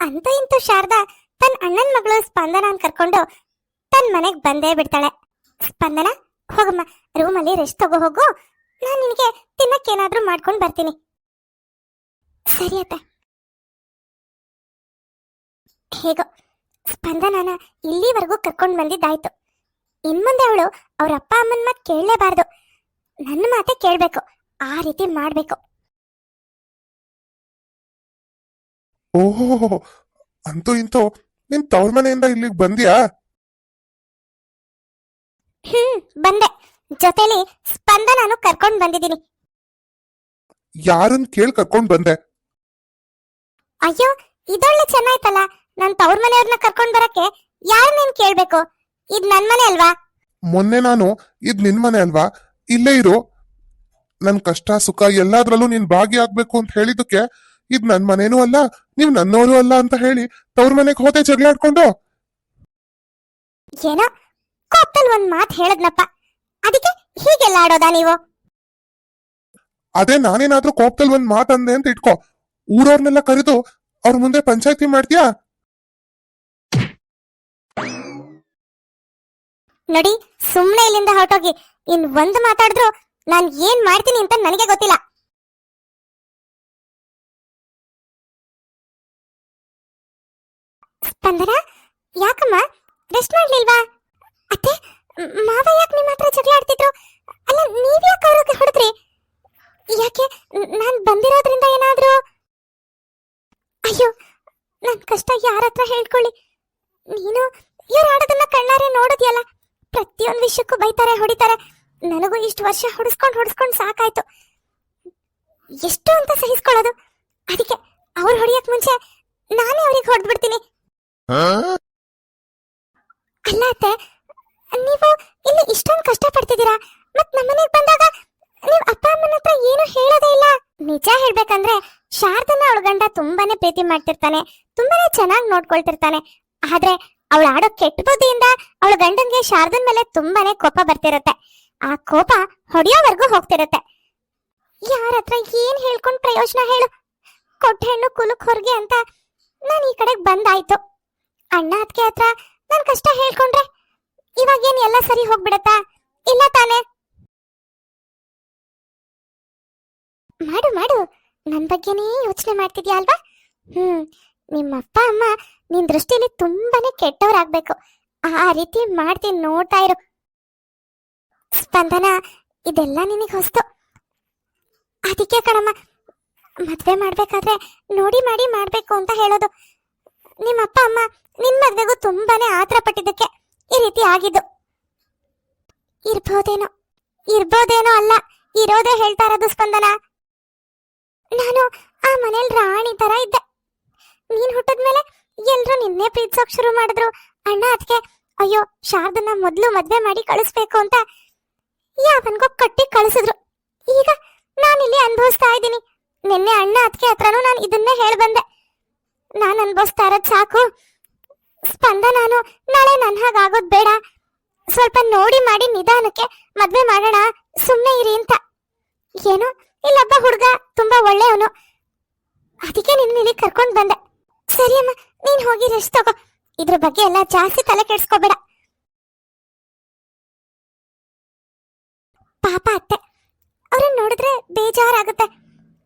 ಅಂತೂ ಇಂತೂ ಶಾರದಾ ತನ್ನ ಅಣ್ಣನ ಮಗಳು ಸ್ಪಂದನ ಕರ್ಕೊಂಡು ತನ್ನ ಮನೆಗೆ ಬಂದೇ ಬಿಡ್ತಾಳೆ. ಸ್ಪಂದನ, ಹೋಗಮ್ಮ, ರೂಮಲ್ಲಿ ರೆಸ್ಟ್ ತಗೋ, ಹೋಗು. ನಾನು ನಿನಗೆ ತಿನ್ನಕ್ಕೇನಾದ್ರೂ ಮಾಡ್ಕೊಂಡು ಬರ್ತೀನಿ. ಸರಿ ಅತ್ತ. ಹೇಗೋ, ಸ್ಪಂದನನ ಇಲ್ಲಿವರೆಗೂ ಕರ್ಕೊಂಡು ಬಂದಿದ್ದಾಯ್ತು. ಇನ್ಮುಂದೆ ಅವಳು ಅವ್ರ ಅಪ್ಪ ಅಮ್ಮನ ಮಾತು ಕೇಳಲೇಬಾರ್ದು. ನನ್ನ ಮಾತೆ ಕೇಳಬೇಕು. ಆ ರೀತಿ ಮಾಡಬೇಕು. ಓಹೋ ಅಂತೂ ಇಂತೂ ನಿನ್ ತವ್ರ ಮನೆಯಿಂದ ಇಲ್ಲಿಗೆ ಬಂದ್ಯಾ? ಹ್ಮ್ ಬಂದೆ. ಜೊತೆಲಿ ಸ್ಪಂದನನು ಕರ್ಕೊಂಡ್ ಬಂದಿದ್ದೀನಿ. ಯಾರನ್ ಕೇಳ್ ಕರ್ಕೊಂಡ್ ಬಂದೆ? ಅಯ್ಯೋ ಇದೊಳ್ಳೆ ಚೆನ್ನಾಯ್ತಲ್ಲ. ನನ್ ತವ್ರ ಮನೆಯವ್ರನ್ನ ಕರ್ಕೊಂಡ್ ಬರಕ್ಕೆ ಯಾರನ್ನೇನ್ ಕೇಳ್ಬೇಕು? ಇದ್ ನನ್ ಮನೆ ಅಲ್ವಾ? ಮೊನ್ನೆ ನಾನು ಇದ್ ನಿನ್ ಮನೆ ಅಲ್ವಾ? ಇಲ್ಲೇ ಇರು. ನನ್ ಕಷ್ಟ ಸುಖ ಎಲ್ಲಾದ್ರಲ್ಲೂ ನೀನ್ ಭಾಗಿಯಾಗ್ಬೇಕು ಅಂತ ಹೇಳಿದಕ್ಕೆ ಇದ್ ನನ್ ಮನೇನೂ ಅಲ್ಲ ನೀವ್ ನನ್ನವರು ಅಲ್ಲ ಅಂತ ಹೇಳಿ ತವ್ರ ಮನೆಗ್ ಹೋದೆ ಜಗಳಾಡ್ಕೊಂಡು ಏನೋ ಕೋಪದಲ್ಲಿ ಒಂದ್ ಮಾತ್ ಹೇಳದ್ನಪ್ಪ. ಅದಕ್ಕೆ ಹೀಗೆಲ್ಲ ಆಡೋದಾ ನೀವು? ಅದೇ ನಾನೇನಾದ್ರೂ ಕೋಪದಲ್ಲಿ ಒಂದ್ ಅಂದೆ ಅಂತ ಇಟ್ಕೋ. ಊರವ್ರನ್ನೆಲ್ಲ ಕರೆದು ಅವ್ರ ಮುಂದೆ ಪಂಚಾಯತಿ ಮಾಡ್ತೀಯಾ? ನೋಡಿ ಸುಮ್ನೆ ಇಲ್ಲಿಂದ ಹೊರಟೋಗಿ ಇನ್ ಒಂದ್ ಮಾತಾಡಿದ್ರು ನಾನ್ ಏನ್ ಮಾಡ್ತೀನಿ ಅಂತ ನನಗೆ ಗೊತ್ತಿಲ್ಲ. ಸ್ಪಂದನ ಯಾಕಮ್ಮ? ರೆಸ್ಟ್ ಮಾಡ್ಲಿಲ್ವಾ? ಅತ್ತೆ, ಮಾವ ಯಾಕೆ ನಿಮ್ಮ ಹತ್ರ ಜಗಳ ಆಡ್ತಿದ್ರು? ಅಲ್ಲ, ನೀವ್ ಯಾಕೆ ಅವ್ರಿಗೆ ಹೊಡೆದ್ರಿ? ಯಾಕೆ, ನಾನ್ ಬಂದಿರೋದ್ರಿಂದ ಏನಾದ್ರೂ? ಅಯ್ಯೋ, ನನ್ ಕಷ್ಟ ಯಾರ ಹತ್ರ ಹೇಳ್ಕೊಳ್ಳಿ? ನೀನು, ಇವ್ರು ಆಡೋದನ್ನ ಕಣ್ಣಾರೆ ನೋಡೋದಿಯಲ್ಲ? ಪ್ರತಿಯೊಂದು ವಿಷಯಕ್ಕೂ ಬೈತಾರೆ, ಹೊಡಿತಾರೆ. ನನಗೂ ಇಷ್ಟು ವರ್ಷ ಹೊಡಿಸ್ಕೊಂಡು ಹೊಡಿಸ್ಕೊಂಡು ಸಾಕಾಯ್ತು. ಎಷ್ಟು ಅಂತ ಸಹಿಸ್ಕೊಳ್ಳೋದು. ಅದಕ್ಕೆ ಅವ್ರು ಹೊಡಿಯಕ್ ಮುಂಚೆ ನಾನೇ ಅವ್ರಿಗೆ ಹೊಡೆದ್ಬಿಡ್ತೀನಿ. ಅಲ್ಲ ಅತ್ತೆ, ನೀವು ಇಲ್ಲಿ ಇಷ್ಟೊಂದು ಕಷ್ಟ ಪಡ್ತಿದ್ದೀರಾ ಮತ್ ನಮ್ಮನೆಗೆ ಬಂದಾಗ ನೀವು ಅಪ್ಪ ಅಮ್ಮನ ಹತ್ರ ಏನು ಹೇಳೋದೇ ಇಲ್ಲ. ನಿಜ ಹೇಳ್ಬೇಕಂದ್ರೆ ಶಾರದನ ಅವಳ ಗಂಡ ತುಂಬಾನೇ ಪ್ರೀತಿ ಮಾಡ್ತಿರ್ತಾನೆ, ತುಂಬಾನೇ ಚೆನ್ನಾಗಿ ನೋಡ್ಕೊಳ್ತಿರ್ತಾನೆ. ಆದ್ರೆ ಅವಳು ಆಡೋ ಕೆಟ್ಟ ಬುದ್ಧಿಯಿಂದ ಅವಳ ಗಂಡನ್ಗೆ ಶಾರದನ್ ಮೇಲೆ ತುಂಬಾನೇ ಕೋಪ ಬರ್ತಿರತ್ತೆ. ಆ ಕೋಪ ಹೊಡೆಯೋವರೆಗೂ ಹೋಗ್ತಿರತ್ತೆ. ಯಾರ ಹತ್ರ ಏನ್ ಹೇಳ್ಕೊಂಡ್ ಪ್ರಯೋಜನ ಹೇಳು. ಕೊಟ್ಟ ಹೆಣ್ಣು ಕುಲಕ್ ಹೊರಗೆ ಅಂತ ನಾನು ಈ ಕಡೆಗೆ ಬಂದಾಯ್ತು. ಅಣ್ಣ ಅದಕ್ಕೆ ಹತ್ರ ನನ್ ಕಷ್ಟ ಹೇಳ್ಕೊಂಡ್ರೆ ಇವಾಗ ಏನ್ ಎಲ್ಲ ಸರಿ ಹೋಗ್ಬಿಡತ್ತಾ? ಇಲ್ಲ ತಾನೇ. ಮಾಡು ಮಾಡು. ನನ್ ಬಗ್ಗೆನೇ ಯೋಚನೆ ಮಾಡ್ತಿದ್ಯಾ ಅಲ್ವಾ? ಹ್ಮ್ ನಿಮ್ಮ ಅಪ್ಪ ಅಮ್ಮ ನಿನ್ ದೃಷ್ಟಿಲಿ ತುಂಬಾನೇ ಕೆಟ್ಟವರಾಗ್ಬೇಕು. ಆ ರೀತಿ ಮಾಡ್ತೀನಿ ನೋಡ್ತಾ ಇರು. ಸ್ಪಂದನ, ಇದೆಲ್ಲ ನಿನಗೆ ಹೊಸ್ತು. ಅದಕ್ಕೆ ಕಣಮ್ಮ, ಮದ್ವೆ ಮಾಡ್ಬೇಕಾದ್ರೆ ನೋಡಿ, ಮಾಡಿ ಮಾಡ್ಬೇಕು ಅಂತ ಹೇಳೋದು. ನಿಮ್ಮ ಅಪ್ಪ, ಅಮ್ಮ ನಿನ್ ಮದ್ವೆಗೂ ತುಂಬಾನೇ ಆತರ ಪಟ್ಟಿದ್ದಕ್ಕೆ ಈ ರೀತಿ ಆಗಿದ್ದು. ಇರ್ಬೋದೇನೋ ಇರ್ಬೋದೇನೋ ಅಲ್ಲ, ಇರೋದೇ ಹೇಳ್ತಾ ಇರೋದು ಸ್ಪಂದನ. ನಾನು ಆ ಮನೇಲಿ ರಾಣಿ ತರ ಇದ್ದೆ. ನೀನ್ ಹುಟ್ಟದ್ಮೇಲೆ ಎಲ್ರು ನಿನ್ನೆ ಪ್ರೀತಿಸೋಕ್ ಶುರು ಮಾಡಿದ್ರು. ಅಣ್ಣ ಅದಕ್ಕೆ ಅಯ್ಯೋ, ಶಾರದನ್ನ ಮೊದ್ಲು ಮದ್ವೆ ಮಾಡಿ ಕಳಿಸ್ಬೇಕು ಅಂತ ಯಾವನ್ಗೋ ಕಟ್ಟಿ ಕಳಿಸಿದ್ರು. ಈಗ ನಾನಿಲ್ಲಿ ಅನುಭವಿಸ್ತಾ ಇದ್ದೀನಿ. ನಿನ್ನೆ ಅಣ್ಣ ಅದಕ್ಕೆ ಹತ್ರನೂ ನಾನು ಇದನ್ನೇ ಹೇಳಿ ಬಂದೆ ನಾನು ಅನ್ಭವಿಸ್ತಾ ಇರೋದು ಸಾಕು. ಸ್ಪಂದ ನಾನು, ನಾಳೆ ನನ್ನ ಹಾಗಾಗೋದು ಬೇಡ. ಸ್ವಲ್ಪ ನೋಡಿ ಮಾಡಿ ನಿಧಾನಕ್ಕೆ ಮದ್ವೆ ಮಾಡೋಣ ಸುಮ್ಮನೆ ಇರಿ ಅಂತ. ಏನೋ? ಇಲ್ಲೊಬ್ಬ ಹುಡುಗ ತುಂಬಾ ಒಳ್ಳೆಯವನು. ಅದಕ್ಕೆ ನಿನ್ನ ಇಲ್ಲಿ ಕರ್ಕೊಂಡ್ ಬಂದೆ. ಸರಿ ಅಮ್ಮ, ನೀನ್ ಹೋಗಿ ರೆಸ್ಟ್ ತಗೋ. ಇದ್ರ ಬಗ್ಗೆ ಎಲ್ಲ ಜಾಸ್ತಿ ತಲೆ ಕೆಡ್ಸ್ಕೋಬೇಡ. ಪಾಪ ಅತ್ತೆ, ಅವ್ರನ್ನ ನೋಡಿದ್ರೆ ಬೇಜಾರಾಗುತ್ತೆ.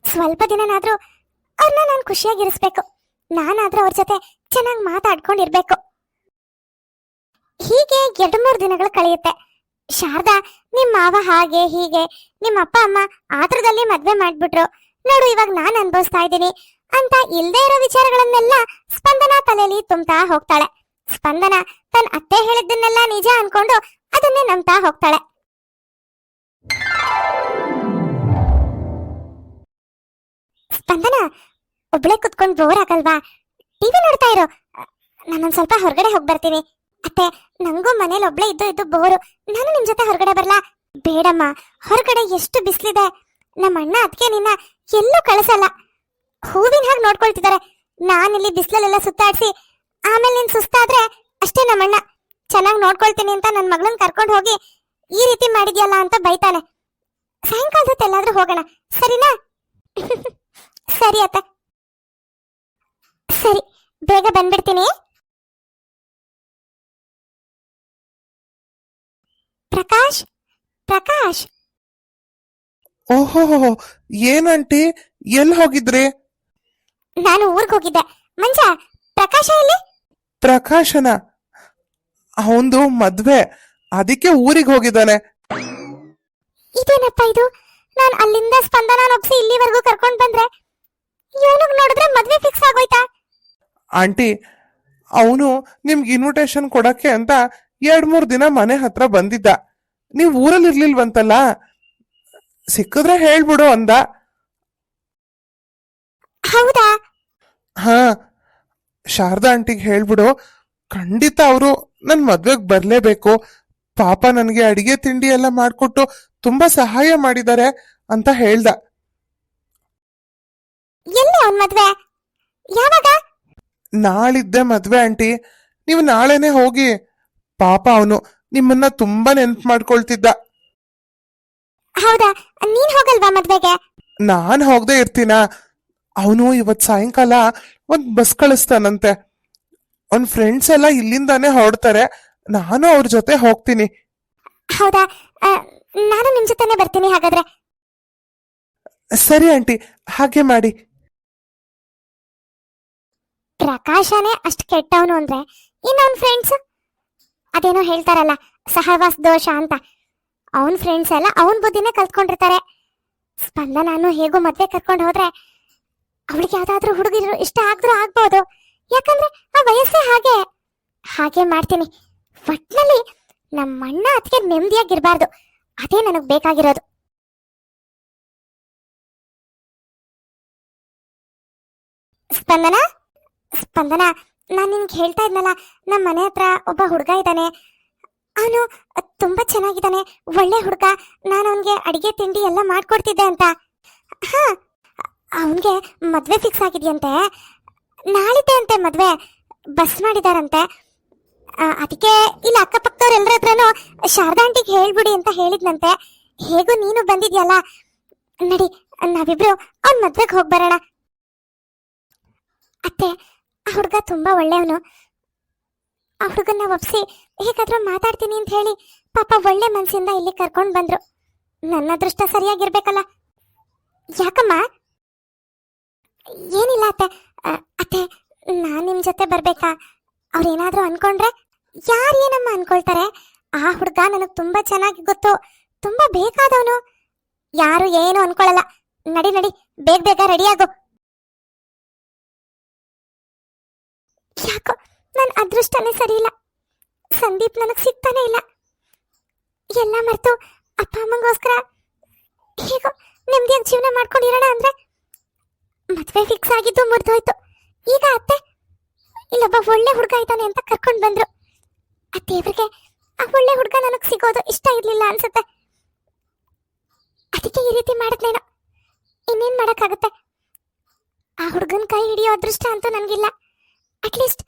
ಸ್ವಲ್ಪ ದಿನನಾದ್ರೂ ಅವ್ರನ್ನ ನಾನು ಖುಷಿಯಾಗಿರಿಸ್ಬೇಕು ನಾನಾದ್ರೂ ಅವ್ರ ಜೊತೆ ಚೆನ್ನಾಗಿ ಮಾತಾಡ್ಕೊಂಡಿರ್ಬೇಕು. ಹೀಗೆ ಎರಡು ಮೂರು ದಿನಗಳು ಕಳೆಯುತ್ತೆ. ಶಾರದಾ, ನಿಮ್ ಮಾವ ಹಾಗೆ, ಹೀಗೆ. ನಿಮ್ಮ ಅಪ್ಪ, ಅಮ್ಮ ಆತರದಲ್ಲಿ ಮದ್ವೆ ಮಾಡ್ಬಿಟ್ರು. ನೋಡು, ಇವಾಗ ನಾನ್ ಅನ್ಭವಿಸ್ತಾ ಇದ್ದೀನಿ. ಅಂತ ಇಲ್ದೇ ಇರೋ ವಿಚಾರಗಳನ್ನೆಲ್ಲ ಸ್ಪಂದನ ತಲೆಯಲ್ಲಿ ತುಂಬ್ತಾ ಹೋಗ್ತಾಳೆ. ಸ್ಪಂದನ ತನ್ನ ಅತ್ತೆ ಹೇಳಿದ್ದನ್ನೆಲ್ಲ ನಿಜ ಅನ್ಕೊಂಡು ಅದನ್ನೇ ನಂಬ್ತಾ ಹೋಗ್ತಾಳೆ. ಒಬ್ಳೆ ಕುತ್ಕೊಂಡ್ ಬೋರ್ ಆಗಲ್ವಾ? ಟಿವಿ ನೋಡ್ತಾ ಇರೋ. ನಾನೊಂದ್ ಸ್ವಲ್ಪ ಹೊರಗಡೆ ಹೋಗಿ ಬರ್ತೀನಿ. ಅತ್ತೆ, ನಂಗೂ ಮನೇಲಿ ಒಬ್ಳೆ ಇದ್ದು ಇದ್ದು ಬೋರು ನಾನು ನಿಮ್ ಜೊತೆ ಹೊರಗಡೆ ಬರ್ಲಾ? ಬೇಡಮ್ಮ, ಹೊರಗಡೆ ಎಷ್ಟು ಬಿಸ್ಲಿದೆ. ನಮ್ಮ ಅಣ್ಣ ಅದಕ್ಕೆ ನಿನ್ನ ಎಲ್ಲೂ ಕಳಿಸಲ್ಲ. ಹೂವಿನ ಹಾಗೆ ನೋಡ್ಕೊಳ್ತಿದ್ದಾರೆ ನಾನಿಲ್ಲಿ ಬಿಸಿಲಲ್ಲೆಲ್ಲ ಸುತ್ತಾಡ್ಸಿ, ಆಮೇಲೆ ನೀನ್ ಸುಸ್ತಾದ್ರೆ ಅಷ್ಟೇ ನಮ್ಮಣ್ಣ. ಚೆನ್ನಾಗಿ ನೋಡ್ಕೊಳ್ತೀನಿ ಅಂತ ನನ್ನ ಮಗಳನ್ನ ಕರ್ಕೊಂಡು ಹೋಗಿ ಈ ರೀತಿ ಮಾಡಿದ್ಯಲ್ಲ ಅಂತ ಬೈತಾನೆ. ಸಾಯಂಕಾಲದ ಹೊತ್ತು ಎಲ್ಲಾದ್ರೂ ಹೋಗೋಣ. ಸರಿನಾ? ಸರಿ ಅತ್ತ. ಸರಿ ಬೇಗ ಬಂದ್ಬಿಡ್ತೀನಿ. ಪ್ರಕಾಶ್ ಪ್ರಕಾಶ್. ಓಹೋ ಏನಂಟಿ ಎಲ್ ಹೋಗಿದ್ರಿ? ನಾನು ಊರ್ಗ್ ಹೋಗಿದ್ದೆ. ಮಂಜ ಪ್ರಕಾಶ ಎಲ್ಲಿ? ಪ್ರಕಾಶನ? ಅವಂದು ಮದ್ವೆ. ಅದಕ್ಕೆ ಊರಿಗೆ ಹೋಗಿದ್ದಾನೆ. ಇದೇನಪ್ಪ ಇದು? ನಾನು ಅಲ್ಲಿಂದ ಸ್ಪಂದನ ಒಪ್ಸಿ ಇಲ್ಲಿವರೆಗೂ ಕರ್ಕೊಂಡ್ ಬಂದ್ರೆ. ಇವನಿಗೆ ನೋಡಿದ್ರೆ ಆಂಟಿ ಅವನು ನಿಮ್ಗೆ ಇನ್ವಿಟೇಷನ್ ಕೊಡಕ್ಕೆ ಅಂತ ಎರಡ್ ಮೂರ್ ದಿನ ಮನೆ ಹತ್ರ ಬಂದಿದ್ದ. ನೀವು ಊರಲ್ಲಿ ಇರ್ಲಿಲ್ವಂತಲ್ಲ ಸಿಕ್ಕಿದ್ರೆ ಹೇಳ್ಬಿಡು ಅಂದ. ಹೌದಾ? ಹಾ ಶಾರದಾ ಆಂಟಿಗೆ ಹೇಳ್ಬಿಡು ಖಂಡಿತ ಅವರು ನನ್ನ ಮದ್ವೆಗ್ ಬರಲೇಬೇಕು. ಪಾಪ ನನಗೆ ಅಡಿಗೆ ತಿಂಡಿ ಎಲ್ಲ ಮಾಡ್ಕೊಟ್ಟು ತುಂಬಾ ಸಹಾಯ ಮಾಡಿದ್ದಾರೆ ಅಂತ ಹೇಳ್ದ. ಎಲ್ಲಿ ಅವನ್ ಮದ್ವೆ? ಯಾವಾಗ? ನಾಳಿದ್ದೆ ಮದ್ವೆ ಆಂಟಿ. ನೀವು ನಾಳೆನೆ ಹೋಗಿ. ಪಾಪ ಅವನು ನಿಮ್ಮನ್ನ ತುಂಬಾ ನೆನ್ಪು ಮಾಡ್ಕೊಳ್ತಿದ್ದ. ಹೌದಾ? ನೀನ್ ಹೋಗಲ್ವಾ ಮದ್ವೆಗೆ? ನಾನ್ ಹೋಗದೆ ಇರ್ತೀನ? ಅವನು ಇವತ್ ಸಾಯಂಕಾಲ ಒಂದ್ ಬಸ್ ಕಳಿಸ್ತಾನಂತೆ. ಅವ್ನ್ ಫ್ರೆಂಡ್ಸ್ ಎಲ್ಲ ಇಲ್ಲಿಂದಾನೆ ಹೊರಡ್ತಾರೆ. ನಾನು ಅವ್ರ ಜೊತೆ ಹೋಗ್ತೀನಿ. ಹೌದಾ? ಆ, ನಾನು ನಿಮ್ ಜೊತೆನೆ ಬರ್ತೀನಿ ಹಾಗಾದ್ರೆ. ಸರಿ ಆಂಟಿ. ಹಾಗೆ ಮಾಡಿ. ಪ್ರಕಾಶನೇ ಅಷ್ಟ್ ಕೆಟ್ಟವನು ಅಂದ್ರೆ ಇನ್ನವನ್ ಫ್ರೆಂಡ್ಸ್ ಅದೇನೋ ಹೇಳ್ತಾರಲ್ಲ, ಸಹವಾಸ ದೋಷ ಅಂತ. ಅವನ್ ಫ್ರೆಂಡ್ಸ್ ಎಲ್ಲ ಅವನ್ ಬುದ್ಧಿನೇ ಕಲ್ತ್ಕೊಂಡಿರ್ತಾರೆ. ಸ್ಪಂದನಾನು ಹೇಗೋ ಮದ್ವೆ ಕರ್ಕೊಂಡು ಹೋದ್ರೆ ಅವಳಿಗೆ ಯಾವ್ದಾದ್ರೂ ಹುಡುಗಿರು ಇಷ್ಟ ಆದ್ರೂ ಆಗ್ಬೋದು. ಯಾಕಂದ್ರೆ ಆ ವಯಸ್ಸೇ ಹಾಗೆ. ಹಾಗೆ ಮಾಡ್ತೀನಿ. ಒಟ್ನಲ್ಲಿ ನಮ್ಮ ಅಣ್ಣ ಅದಕ್ಕೆ ನೆಮ್ಮದಿಯಾಗಿರ್ಬಾರ್ದು ಅದೇ ನನಗ್ ಬೇಕಾಗಿರೋದು. ಸ್ಪಂದನ? ಸ್ಪಂದನ, ನಾನ್ ನಿನ್ಗೆ ಹೇಳ್ತಾ ಇದ್ನಲ್ಲ ನಮ್ಮ ಮನೆ ಹತ್ರ ಒಬ್ಬ ಹುಡುಗ ಇದ್ದಾನೆ ಅವನು ತುಂಬಾ ಚೆನ್ನಾಗಿದ್ದಾನೆ ಒಳ್ಳೆ ಹುಡುಗ. ನಾನು ಅವನಿಗೆ ಅಡಿಗೆ, ತಿಂಡಿ ಎಲ್ಲ ಮಾಡ್ಕೊಡ್ತಿದ್ದೆ ಅಂತ. ಹಾ, ಅವನಿಗೆ ಮದ್ವೆ ಫಿಕ್ಸ್ ಆಗಿದೆಯಂತೆ. ನಾಳಿದ್ದೆ ಅಂತೆ ಮದ್ವೆ. ಬಸ್ ಮಾಡಿದಾರಂತೆ. ಅದಕ್ಕೆ ಇಲ್ಲಿ, ಅಕ್ಕಪಕ್ಕದವ್ರ ಎಲ್ಲರ ಹತ್ರನೂ ಶಾರದಾ ಆಂಟಿಗೆ ಹೇಳ್ಬಿಡಿ ಅಂತ ಹೇಳಿದ್ನಂತೆ. ಹೇಗೂ ನೀನು ಬಂದಿದ್ಯಲ್ಲ. ನಡಿ, ನಾವಿಬ್ರು ಅವ್ನ ಮದ್ವೆಗೆ ಹೋಗ್ಬರೋಣ ಅತ್ತೆ ಆ ಹುಡುಗ ತುಂಬಾ ಒಳ್ಳೆಯವನು. ಆ ಹುಡುಗನ್ನ ಒಪ್ಸಿ ಹೇಗಾದ್ರೂ ಮಾತಾಡ್ತೀನಿ ಅಂತ ಹೇಳಿ ಪಾಪ ಒಳ್ಳೆ ಮನಸ್ಸಿಂದ ಇಲ್ಲಿ ಕರ್ಕೊಂಡ್ ಬಂದ್ರು. ನನ್ನ ಅದೃಷ್ಟ ಸರಿಯಾಗಿರ್ಬೇಕಲ್ಲ. ಯಾಕಮ್ಮ? ಏನಿಲ್ಲ ಅತ್ತೆ. ಅತ್ತೆ, ನಾನ್ ನಿಮ್ ಜೊತೆ ಬರ್ಬೇಕಾ? ಅವ್ರೇನಾದ್ರೂ ಅನ್ಕೊಂಡ್ರೆ ಯಾರು ಏನಮ್ಮ ಅನ್ಕೊಳ್ತಾರೆ? ಆ ಹುಡುಗ ನನಗೆ ತುಂಬಾ ಚೆನ್ನಾಗಿ ಗೊತ್ತು. ತುಂಬಾ ಬೇಕಾದವನು. ಯಾರು ಏನು ಅನ್ಕೊಳ್ಳಲ್ಲ ನಡಿ ನಡಿ, ಬೇಗ ಬೇಗ ರೆಡಿ ಯಾಕೋ ನನ್ನ ಅದೃಷ್ಟನೇ ಸರಿಯಿಲ್ಲ. ಸಂದೀಪ್ ನನಗೆ ಸಿಗ್ತಾನೆ ಇಲ್ಲ. ಎಲ್ಲ ಮರೆತು ಅಪ್ಪ ಅಮ್ಮಂಗೋಸ್ಕರ ಹೇಗೋ ನೆಮ್ಮದಿಯಾಗಿ ಜೀವನ ಮಾಡ್ಕೊಂಡಿರೋಣ ಅಂದ್ರೆ ಮದುವೆ ಫಿಕ್ಸ್ ಆಗಿದ್ದು ಮುರಿದೋಯ್ತು. ಈಗ ಅತ್ತೆ ಇಲ್ಲೊಬ್ಬ ಒಳ್ಳೆ ಹುಡುಗ ಇದ್ದಾನೆ ಅಂತ ಕರ್ಕೊಂಡು ಬಂದ್ರು. ಆ ದೇವ್ರಿಗೆ ಆ ಒಳ್ಳೆ ಹುಡುಗ ನನಗೆ ಸಿಗೋದು ಇಷ್ಟ ಇರಲಿಲ್ಲ ಅನ್ಸುತ್ತೆ. ಅದಕ್ಕೆ ಈ ರೀತಿ ಮಾಡಿದ್ಲೇನೋ ಇನ್ನೇನ್ ಮಾಡೋಕ್ಕಾಗುತ್ತೆ? ಆ ಹುಡುಗನ ಕೈ ಹಿಡಿಯೋ ಅದೃಷ್ಟ ಅಂತೂ ನನ್ಗಿಲ್ಲ. ಅಟ್ಲೀಸ್ಟ್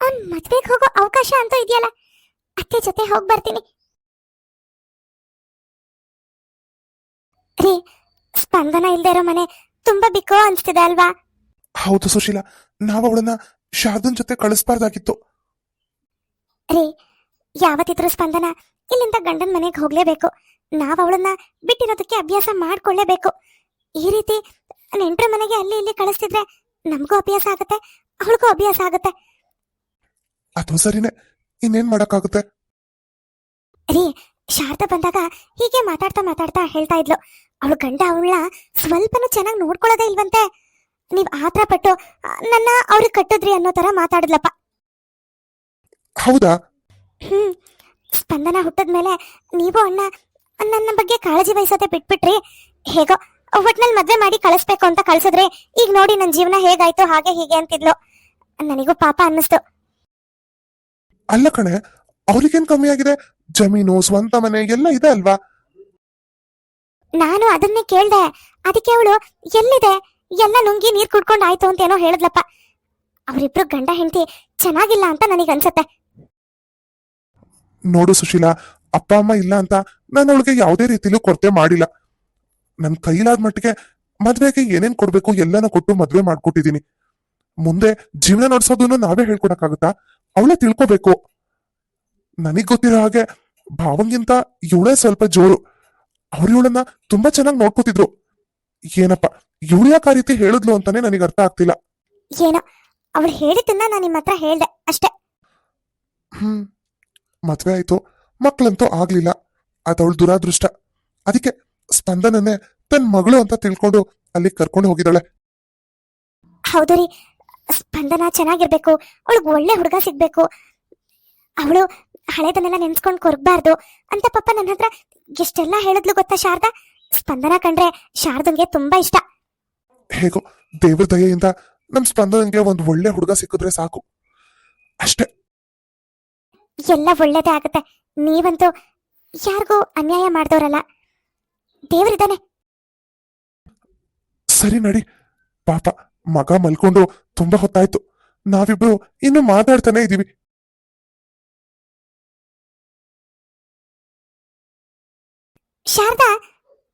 ಅವ್ನ್ ಮದ್ವೆಗೆ ಹೋಗೋ ಅವಕಾಶ ಅಂತ ಇದೆಯಲ್ಲ ಅತ್ತೆ ಜೊತೆ ಹೋಗಿ ಬರ್ತೀನಿ. ರೀ ಸ್ಪಂದನ ಇಲ್ದೇ ಇರೋ ಮನೆ ತುಂಬಾ ಬಿಕ್ಕೋ ಅನ್ಸ್ತಿದೆ ಅಲ್ವಾ? ಹೌದು ಸುಶೀಲ ನಾವ್ ಅವಳನ್ನ ಶಾರ್ದನ್ ಜೊತೆ ಕಳಿಸ್ಬಾರ್ದಾಗಿತ್ತು. ರೀ ಯಾವತ್ತಿದ್ರೂ ಸ್ಪಂದನ ಇಲ್ಲಿಂದ ಗಂಡನ ಮನೆಗೆ ಹೋಗ್ಲೇಬೇಕು. ನಾವ್ ಅವಳನ್ನ ಬಿಟ್ಟಿರೋದಕ್ಕೆ ಅಭ್ಯಾಸ ಮಾಡ್ಕೊಳ್ಳೇಬೇಕು. ಈ ರೀತಿ ನೆಂಟ್ರ ಮನೆಗೆ ಅಲ್ಲಿ ಇಲ್ಲಿ ಕಳಿಸ್ತಿದ್ರೆ ನಮಗೂ ಅಭ್ಯಾಸ ಆಗುತ್ತೆ ಅವಳಿಗೂ ಅಭ್ಯಾಸ ಆಗುತ್ತೆ. ಅದು ಸರಿನೇ. ಇನ್ನೇನ್ ಮಾಡಕ್ಕಾಗುತ್ತೆ? ರೀ ಶಾರದಾ ಬಂದಾಗ ಹೀಗೆ ಮಾತಾಡ್ತಾ ಮಾತಾಡ್ತಾ ಹೇಳ್ತಾ ಇದ್ಲು. ಅವಳು ಗಂಡ ಅವಳ ಸ್ವಲ್ಪನೂ ಚೆನ್ನಾಗಿ ನೋಡ್ಕೊಳ್ಳೋದೇ ಇಲ್ವಂತೆ. ನೀವ್ ಆತರ ಪಟ್ಟು ನನ್ನ ಅವ್ರಿಗೆ ಕಟ್ಟಿದ್ರಿ ಅನ್ನೋ ತರ ಮಾತಾಡಿದ್ಲಪ್ಪ. ಹೌದಾ? ಹ್ಮ್ ಸ್ಪಂದನ ಹುಟ್ಟದ್ಮೇಲೆ ನೀವು ಅಣ್ಣ ನನ್ನ ಬಗ್ಗೆ ಕಾಳಜಿ ವಹಿಸೋದೆ ಬಿಟ್ಬಿಟ್ರಿ. ಹೇಗೋ ಒಟ್ನಲ್ಲಿ ಮದ್ವೆ ಮಾಡಿ ಕಳಿಸ್ಬೇಕು ಅಂತ ಕಳ್ಸಿದ್ರೆ ಈಗ ನೋಡಿ ನನ್ನ ಜೀವನ ಹೇಗಾಯ್ತು ಹಾಗೆ ಹೀಗೆ ಅಂತಿದ್ಲು. ನನಗೂ ಪಾಪ ಅನ್ನಿಸ್ತು. ಅಲ್ಲ ಕಣೆ ಅವ್ರಿಗೇನ್ ಕಮ್ಮಿ ಆಗಿದೆ? ಜಮೀನು ಸ್ವಂತ ಮನೆ ಎಲ್ಲ ಇದೆ ಅಲ್ವಾ? ನಾನು ಅದನ್ನೇ ಕೇಳ್ದೆ. ಅದಕ್ಕೆ ಅವಳು ಎಲ್ಲಿದೆ? ಎಲ್ಲ ನುಂಗಿ ನೀರ್ ಕುಡ್ಕೊಂಡ್ ಆಯ್ತು ಅಂತ ಏನೋ ಹೇಳಿದ್ಲಪ್ಪ. ಅವರಿಬ್ರು ಗಂಡ ಹೆಂಡತಿ ಚೆನ್ನಾಗಿಲ್ಲ ಅಂತ ನನಗೆ ಅನ್ಸತ್ತೆ. ನೋಡು ಸುಶೀಲಾ ಅಪ್ಪ ಅಮ್ಮ ಇಲ್ಲ ಅಂತ ನಾನು ಅವಳಿಗೆ ಯಾವುದೇ ರೀತಿಲೂ ಕೊರತೆ ಮಾಡಿಲ್ಲ. ನನ್ ಕೈಲಾದ ಮಟ್ಟಿಗೆ ಮದ್ವೆಗೆ ಏನೇನ್ ಕೊಡ್ಬೇಕು ಎಲ್ಲಾನು ಕೊಟ್ಟು ಮದ್ವೆ ಮಾಡ್ಕೊಟ್ಟಿದೀನಿ. ಮುಂದೆ ಜೀವನ ನಡೆಸೋದನ್ನು ನಾವೇ ಹೇಳ್ಕೊಡಕ್ಕಾಗತ್ತಾ? ಅವಳೇ ತಿಳ್ಕೊಬೇಕು. ನನಗ್ ಗೊತ್ತಿರೋ ಹಾಗೆ ಭಾವಂಗಿಂತ ಇವಳೇ ಸ್ವಲ್ಪ ಜೋರು. ಅವ್ರು ಇವಳನ್ನ ತುಂಬಾ ಚೆನ್ನಾಗಿ ನೋಡ್ಕೋತಿದ್ರು. ಏನಪ್ಪ ಇವಳು ಯಾಕೆ ಆ ರೀತಿ ಹೇಳಿದ್ಲು ಅಂತಾನೆ ನನಗೆ ಅರ್ಥ ಆಗ್ತಿಲ್ಲ. ಏನೋ ಅವಳು ಹೇಳಿದ್ದನ್ನ ನಾನು ನಿಮ್ಮ ಹತ್ರ ಹೇಳ್ದೆ ಅಷ್ಟೇ. ಹ್ಮ್ ಮದ್ವೆ ಆಯ್ತು ಮಕ್ಳಂತೂ ಆಗ್ಲಿಲ್ಲ ಅದವಳು ದುರಾದೃಷ್ಟ. ಅದಕ್ಕೆ ಸ್ಪಂದನನ್ನೇ ತನ್ನ ಮಗಳು ಅಂತ ತಿಳ್ಕೊಂಡು ಅಲ್ಲಿ ಕರ್ಕೊಂಡು ಹೋಗಿದ್ದಾಳೆ. ಹೌದು ರೀ. ಸ್ಪಂದನ ಚೆನ್ನಾಗಿರ್ಬೇಕು ಅವಳಿಗೆ ಒಳ್ಳೆ ಹುಡುಗ ಸಿಗ್ಬೇಕು. ಅವಳು ಹಳೇದನ್ನೆಲ್ಲ ನೆನ್ಸ್ಕೊಂಡ್ ಕೊರ್ಬಾರ್ದು ಅಂತ ಪಾಪ ನನ್ನ ಹತ್ರ ಎಷ್ಟೆಲ್ಲ ಹೇಳಿದ್ಲು ಗೊತ್ತಾ ಶಾರದಾ? ಸ್ಪಂದನ ಕಂಡ್ರೆ ಶಾರದಂಗೆ ತುಂಬಾ ಇಷ್ಟ. ಹೇಗೋ ದೇವ್ರ ದಯೆಯಿಂದ ನಮ್ ಸ್ಪಂದನಂಗೆ ಒಂದ್ ಒಳ್ಳೆ ಹುಡುಗ ಸಿಕ್ಕಿದ್ರೆ ಸಾಕು. ಅಷ್ಟೇ. ಎಲ್ಲ ಒಳ್ಳೇದೇ ಆಗುತ್ತೆ. ನೀವಂತೂ ಯಾರಿಗೂ ಅನ್ಯಾಯ ಮಾಡ್ದವ್ರಲ್ಲ. ದೇವ್ರಿದ್ದಾನೆ. ಸರಿ ನಡಿ. ಪಾಪ ಮಗ ಮಲ್ಕೊಂಡು ತುಂಬಾ ಹೊತ್ತಾಯ್ತು. ನಾವಿಬ್ರು ಇನ್ನು ಮಾತಾಡ್ತಾನೆ ಇದೀವಿ. ಶಾರದಾ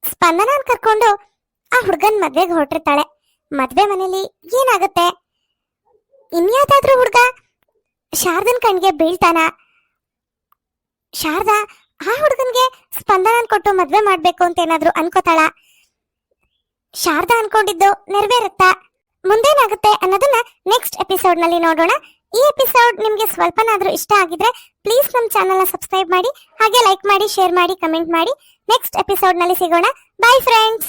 ಸ್ಪಂದನ ಕರ್ಕೊಂಡು ಆ ಹುಡ್ಗನ್ ಮದ್ವೆಗೆ ಹೊರಟಿರ್ತಾಳೆ. ಮದ್ವೆ ಮನೇಲಿ ಏನಾಗುತ್ತೆ? ಇನ್ಯಾವ್ದಾದ್ರೂ ಹುಡ್ಗ ಶಾರದನ್ ಕಣ್ಗೆ ಬೀಳ್ತಾನ? ಶಾರದಾ ಆ ಸ್ಪಂದನನ್ ಕೊಟ್ಟು ಮದ್ವೆ ಮಾಡ್ಬೇಕು ಅಂತ ಏನಾದ್ರು ಅನ್ಕೋತಾಳ? ಶಾರದಾ ಅನ್ಕೊಂಡಿದ್ದು ನೆರವೇರುತ್ತಾ? ಮುಂದೇನಾಗುತ್ತೆ ಅನ್ನೋದನ್ನ ನೆಕ್ಸ್ಟ್ ಎಪಿಸೋಡ್ನಲ್ಲಿ ನೋಡೋಣ. ಈ ಎಪಿಸೋಡ್ ನಿಮ್ಗೆ ಸ್ವಲ್ಪನಾದ್ರೂ ಇಷ್ಟ ಆಗಿದ್ರೆ ಪ್ಲೀಸ್ ನಮ್ ಚಾನೆಲ್ ಸಬ್ಸ್ಕ್ರೈಬ್ ಮಾಡಿ, ಹಾಗೆ ಲೈಕ್ ಮಾಡಿ ಶೇರ್ ಮಾಡಿ ಕಮೆಂಟ್ ಮಾಡಿ. ನೆಕ್ಸ್ಟ್ ಎಪಿಸೋಡ್ನಲ್ಲಿ ಸಿಗೋಣ. Bye friends